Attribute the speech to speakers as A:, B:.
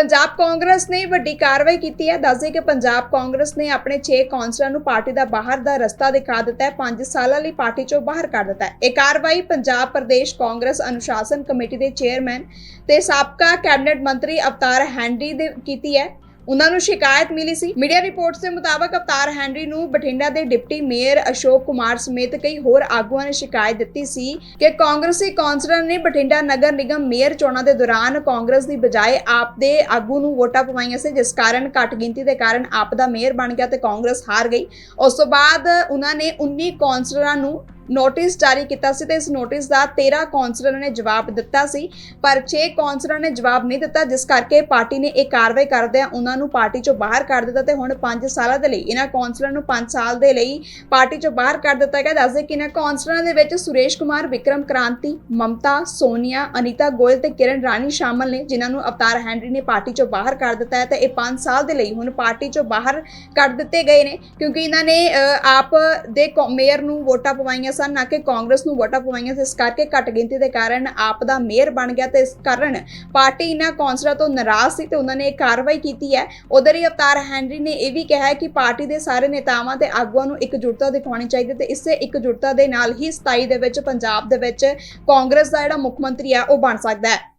A: ਪੰਜਾਬ ਕਾਂਗਰਸ ਨੇ ਵੱਡੀ ਕਾਰਵਾਈ ਕੀਤੀ ਹੈ। ਦੱਸਦੇ ਕਿ ਪੰਜਾਬ ਕਾਂਗਰਸ ਨੇ ਆਪਣੇ 6 ਕੌਂਸਲਰਾਂ ਨੂੰ ਪਾਰਟੀ ਦਾ ਬਾਹਰ ਦਾ ਰਸਤਾ ਦਿਖਾ ਦਿੱਤਾ ਹੈ। 5 ਸਾਲਾਂ ਲਈ ਪਾਰਟੀ ਚੋਂ ਬਾਹਰ ਕਰ ਦਿੱਤਾ ਹੈ। ਇਹ ਕਾਰਵਾਈ ਪੰਜਾਬ ਪ੍ਰਦੇਸ਼ ਕਾਂਗਰਸ ਅਨੁਸ਼ਾਸਨ ਕਮੇਟੀ ਦੇ ਚੇਅਰਮੈਨ ਤੇ ਸਾਬਕਾ ਕੈਬਨਿਟ ਮੰਤਰੀ ਅਵਤਾਰ ਹੈਂਡਰੀ ਦੇ ਕੀਤੀ ਹੈ। ਉਹਨਾਂ ਨੂੰ ਸ਼ਿਕਾਇਤ ਮਿਲੀ ਸੀ। ਮੀਡੀਆ ਰਿਪੋਰਟਸ ਦੇ ਮੁਤਾਬਕ ਅਵਤਾਰ ਹੈਨਰੀ ਨੂੰ ਬਠਿੰਡਾ ਦੇ ਡਿਪਟੀ ਮੇਅਰ ਅਸ਼ੋਕ ਕੁਮਾਰ ਸਮੇਤ ਕਈ ਹੋਰ ਆਗੂਆਂ ਨੇ ਸ਼ਿਕਾਇਤ ਦਿੱਤੀ ਸੀ ਕਿ ਕਾਂਗਰਸੀ ਕੌਂਸਲਰ ਨੇ ਬਠਿੰਡਾ ਨਗਰ ਨਿਗਮ ਮੇਅਰ ਚੋਣਾਂ ਦੇ ਦੌਰਾਨ ਕਾਂਗਰਸ ਦੀ ਬਜਾਏ ਆਪ ਦੇ ਆਗੂ ਨੂੰ ਵੋਟਾਂ ਪਵਾਈਆਂ ਸੀ, ਜਿਸ ਕਾਰਨ ਘੱਟ ਗਿਣਤੀ ਦੇ ਕਾਰਨ ਆਪ ਦਾ ਮੇਅਰ ਬਣ ਗਿਆ ਤੇ ਕਾਂਗਰਸ ਹਾਰ ਗਈ। ਉਸ ਤੋਂ ਬਾਅਦ ਉਹਨਾਂ ਨੇ 19 ਕੌਂਸਲਰਾਂ ਨੂੰ ਨੋਟਿਸ ਜਾਰੀ ਕੀਤਾ ਸੀ ਤੇ ਇਸ ਨੋਟਿਸ ਦਾ 13 ਕੌਂਸਲਰਾਂ ਨੇ ਜਵਾਬ ਦਿੱਤਾ ਸੀ, ਪਰ 6 ਕੌਂਸਲਰਾਂ ਨੇ ਜਵਾਬ ਨਹੀਂ ਦਿੱਤਾ, ਜਿਸ ਕਰਕੇ ਪਾਰਟੀ ਨੇ ਇਹ ਕਾਰਵਾਈ ਕਰਦਿਆਂ ਉਹਨਾਂ ਨੂੰ ਪਾਰਟੀ ਚੋਂ ਬਾਹਰ ਕਰ ਦਿੱਤਾ ਤੇ ਹੁਣ 5 ਸਾਲਾਂ ਦੇ ਲਈ ਇਹਨਾਂ ਕੌਂਸਲਰਾਂ ਨੂੰ 5 ਸਾਲ ਦੇ ਲਈ ਪਾਰਟੀ ਚੋਂ ਬਾਹਰ ਕਰ ਦਿੱਤਾ ਗਿਆ। ਦੱਸਦੇ ਕਿ ਇਹਨਾਂ ਕੌਂਸਲਰਾਂ ਦੇ ਵਿੱਚ ਸੁਰੇਸ਼ ਕੁਮਾਰ, ਵਿਕਰਮ ਕ੍ਰਾਂਤੀ, ਮਮਤਾ, ਸੋਨੀਆ, ਅਨੀਤਾ ਗੋਇਲ ਤੇ ਕਿਰਨ ਰਾਣੀ ਸ਼ਾਮਲ ਨੇ, ਜਿਨ੍ਹਾਂ ਨੂੰ ਅਵਤਾਰ ਹੈਨਰੀ ਨੇ ਪਾਰਟੀ ਚੋਂ ਬਾਹਰ ਕਰ ਦਿੱਤਾ ਹੈ ਤੇ ਇਹ 5 ਸਾਲ ਦੇ ਲਈ ਹੁਣ ਪਾਰਟੀ ਚੋਂ ਬਾਹਰ ਕੱਢ ਦਿੱਤੇ ਗਏ ਨੇ, ਕਿਉਂਕਿ ਇਹਨਾਂ ਨੇ ਆਪ ਦੇ ਕੌ- ਮੇਅਰ ਨੂੰ ਵੋਟਾਂ ਪਵਾਈਆਂ ਸਨ, ਨਾ ਕਿ ਕਾਂਗਰਸ ਨੂੰ ਵੋਟਾਂ ਪਵਾਈਆਂ ਸੀ। ਇਸ ਕਰਕੇ ਘੱਟ ਗਿਣਤੀ ਦੇ ਕਾਰਨ ਆਪ ਦਾ ਮੇਅਰ ਬਣ ਗਿਆ ਤੇ ਇਸ ਕਾਰਨ ਪਾਰਟੀ ਇਹਨਾਂ ਕੌਂਸਲਰਾਂ ਤੋਂ ਨਾਰਾਜ਼ ਸੀ ਤੇ ਉਹਨਾਂ ਨੇ ਇਹ ਕਾਰਵਾਈ ਕੀਤੀ ਹੈ। ਉਧਰ ਹੀ ਅਵਤਾਰ ਹੈਨਰੀ ਨੇ ਇਹ ਵੀ ਕਿਹਾ ਹੈ ਕਿ ਪਾਰਟੀ ਦੇ ਸਾਰੇ ਨੇਤਾਵਾਂ ਤੇ ਆਗੂਆਂ ਨੂੰ ਇਕਜੁੱਟਤਾ ਦਿਖਾਉਣੀ ਚਾਹੀਦੀ ਤੇ ਇਸੇ ਇਕਜੁੱਟਤਾ ਦੇ ਨਾਲ ਹੀ 27 ਦੇ ਵਿੱਚ, ਪੰਜਾਬ ਦੇ ਵਿੱਚ ਕਾਂਗਰਸ ਦਾ ਜਿਹੜਾ ਮੁੱਖ ਮੰਤਰੀ ਹੈ, ਉਹ ਬਣ ਸਕਦਾ ਹੈ।